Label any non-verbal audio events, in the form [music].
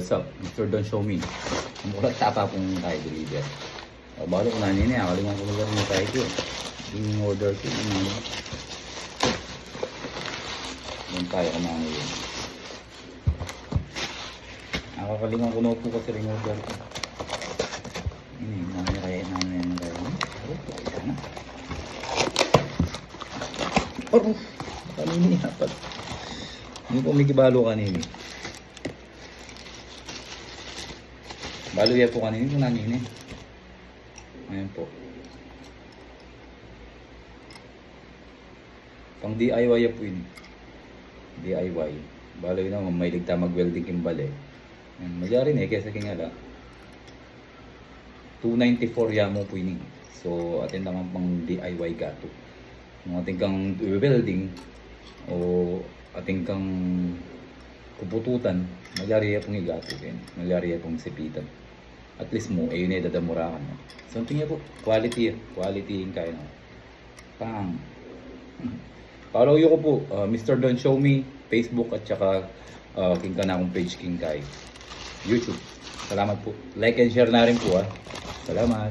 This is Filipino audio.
What's up? Mr. Don Show Me. Mukulat tapa pong tayo deliver. O, balo ko na nini, akalimang ko lugar mo tayo ko. Yung order ko, yung. Yan tayo kumain yun. Nakakalimutan ko na po kasi rin order ko. Ini, namin kaya namin yung order ko. Oh, isa na. Oh, kanini dapat. Hindi ko may kibalo kanini. Balo yan po kanini kung nanini. Ayan po. Pang DIY po yun. DIY. Balo yun naman, may ligta mag-welding kimbali. Ayan, magyari na eh, kesa kingala. 294 yamo po yun. eh. So, atin naman pang DIY gato. Kung ating kang welding o ating kang kupututan, magyari yan pong igato. Yan. Magyari yan pong sipitan. At least mo, ayun eh, dadamurakan mo. Something yan po, quality, quality yung kaya na. Pang. [laughs] Follow ko po, uh, Mr. Don Show Me, Facebook at saka uh, King ka na akong page King Kai. YouTube. Salamat po. Like and share na rin po ah. Salamat.